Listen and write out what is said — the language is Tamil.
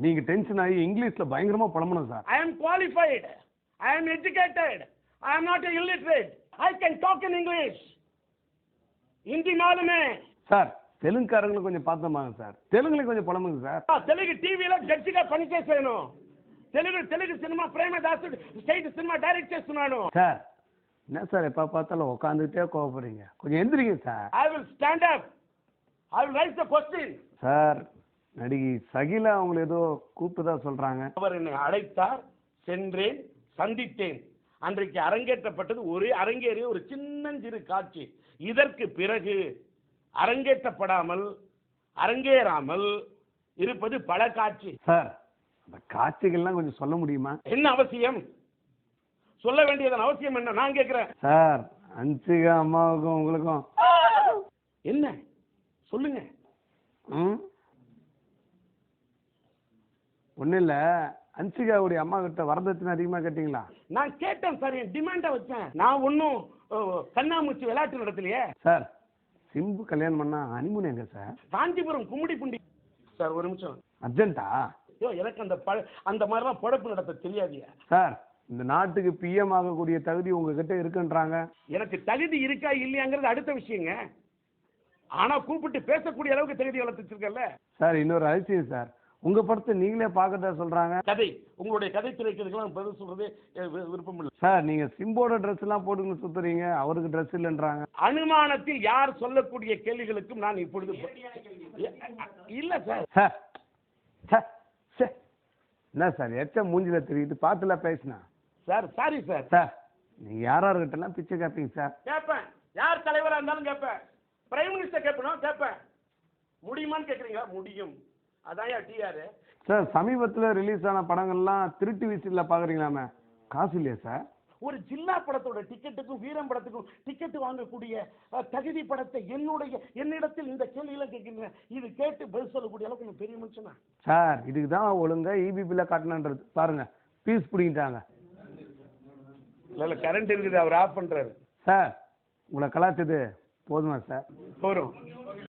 நீங்க டென்ஷன் ஆகி இங்கிலீஷ்ல பயங்கரமா புலம்பணும் sir I am qualified. I am educated. I am not a illiterate. I can talk in English. Hindi மாலுமே sir தெலுங்குக்காரங்களை கொஞ்சம் பார்த்தோமாங்க சார் தெலுங்குல கொஞ்சம் புலம்புங்க சார் ఆ, తెలుగు టీవీలో జడ్జిగా పనిచేశాను Telugu Telugu cinema Premadasudu state cinema direct చేస్తున్నాను சார் என்ன சார் எப்போ பார்த்தாலும் உட்காந்துக்கிட்டே கோவப்படுறீங்க கொஞ்சம் எந்திரிங்க sir I will stand up I will raise the question sir நடிகை சகிலா அவங்களை ஏதோ கூப்பிட்டதா சொல்றாங்க. அவர் என்னை அழைத்தார் சென்றேன் சந்தித்தேன். அன்றைக்கு அரங்கேற்றப்பட்டது ஒரே அரங்கேறிய ஒரு சின்னஞ்சிறு காட்சி. இதற்கு பிறகு அரங்கேற்றப்படாமல் அரங்கேறாமல் இருப்பது பல காட்சி. சார் அந்த காட்சிகள்லாம் கொஞ்சம் சொல்ல முடியுமா? என்ன அவசியம்? சொல்ல வேண்டியதன் அவசியம் என்ன? நான் கேட்கிறேன். சார் அன்சிகா அம்மாவுக்கும் உங்களுக்கும். என்ன? சொல்லுங்க. ம்? ஒன்றும் இல்லை. அன்சிகாவுடைய அம்மா கிட்ட வரதட்சணை அதிகமாக கேட்டிங்களா? நான் கேட்டேன் சார் என் டிமாண்டை வச்சேன். நான் ஒன்றும் கண்ணாமூச்சி விளையாட்டு நடத்தலையே. சார் சிம்பு கல்யாணம் பண்ணா ஹனிமூன் எங்க sir? Kanchipuram Gummidipoondi. Sir ஒரு நிமிஷம். அர்ஜென்ட்டா ஐயோ எனக்கு அந்த ப அந்த மாதிரிலாம் பொழப்பு நடத்த தெரியாதியா சார் இந்த நாட்டுக்கு பிஎம் ஆகக்கூடிய தகுதி உங்ககிட்ட இருக்குன்றாங்க. எனக்கு தகுதி இருக்கா இல்லையாங்கிறது அடுத்த விஷயங்க. ஆனா கூப்பிட்டு பேசக்கூடிய அளவுக்கு தகுதி வளர்த்துச்சிருக்கல சார் இன்னொரு அதிசயம் சார். உங்க படத்தை நீங்களே பார்க்கறதா சொல்றாங்க. கதை. உங்களுடைய கதை திரைக்கிறதுக்கெல்லாம் பதில் சொல்றது விருப்பம் இல்லை சார் நீங்க சிம்போட ட்ரெஸ் எல்லாம் போட்டுன்னு சுத்துறீங்க அவருக்கு ட்ரெஸ் இல்லைன்றாங்க. அனுமானத்தில் யார் சொல்லக்கூடிய கேள்விகளுக்கும் நான் இப்பொழுது இல்ல சார். சார் சார் என்ன சார் எச்ச மூஞ்சில தெரியுது பார்த்துல பேசினா? Sir sorry sir. சார் நீங்க யாராருக்கிட்ட எல்லாம் பிச்சை கேட்பீங்க சார். கேட்பேன் யார் தலைவரா இருந்தாலும் கேட்பேன் பிரைம் மினிஸ்டர் கேட்பணும் கேட்பேன் முடியுமான்னு கேட்குறீங்களா முடியும். அதான் டிஆர். சார் சமீபத்துல ரிலீஸ் ஆன படங்கள்லாம் திருட்டு விசில பாக்குறீங்களாமே. காசு இல்லையா சார்? ஒரு ஜில்லா படத்தோட டிக்கெட்டுக்கும் வீரம் படத்துக்கும் டிக்கெட் வாங்கக்கூடிய தகுதி படத்தை என்னுடைய என்னிடத்தில் இந்த கேள்வியில கேட்கிறீங்க இது கேட்டு பதில் சொல்லக்கூடிய அளவுக்கு நான் பெரிய மனுஷனா? சார் இதுக்கு தான் ஒழுங்கா இபிபியில் காட்டணுன்றது பாருங்க பீஸ் பிடிங்கிட்டாங்க. இல்ல இல்ல கரண்ட் இருக்குது அவர் ஆஃப் பண்றாரு. சார் உங்களை கலாச்சது போதுமா சார்? போறோம்.